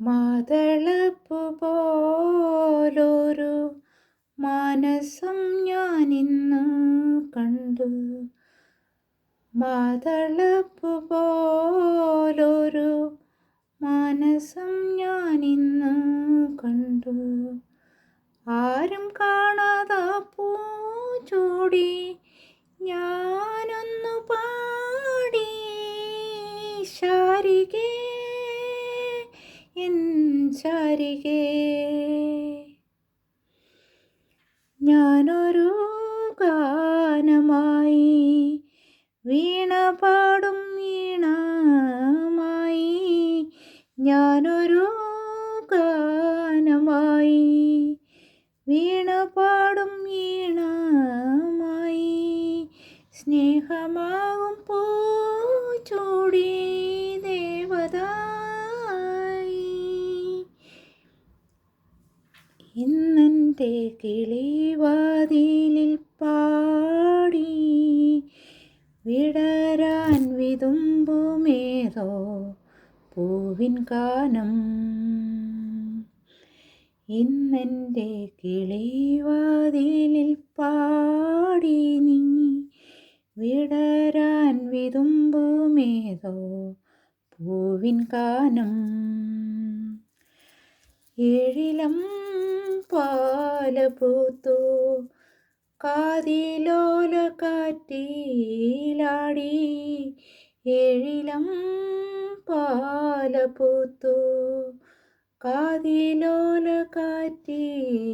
മാതളപ്പു പോലൊരു മാനസം ഇന്ന് കണ്ടു. മാതളപ്പു പോലൊരു മാനസം ഇന്ന് കണ്ടു. ആരും കാണാതാ പൂച്ചൂടി ചൂടി ഞാനൊന്നു പാടി ശാരികേ ശാരികേ ഞാനൊരു ഗാനമായി വീണ പാടും വീണമായി ഞാനൊരു ഗാനമായി വീണ പാടും വീണമായി സ്നേഹമാകും പൂ ചൂടി ഇന്നെന്റെ കിളിവാതിലിൽ പാടി വിടരാൻ വിതുമ്പുമേതോ പൂവിൻ കാനം. ഇന്നെന്റെ കിളിവാതിലിൽ പാടി നീ വിടരാൻ വിതുമ്പുമേതോ പൂവിൻ കാനം. ഏഴിലം പാലപൂത്തു. കാതിലോല കാറ്റിലാടി ഏഴിലം പാലപൂത്തു. കാതിലോല കാറ്റി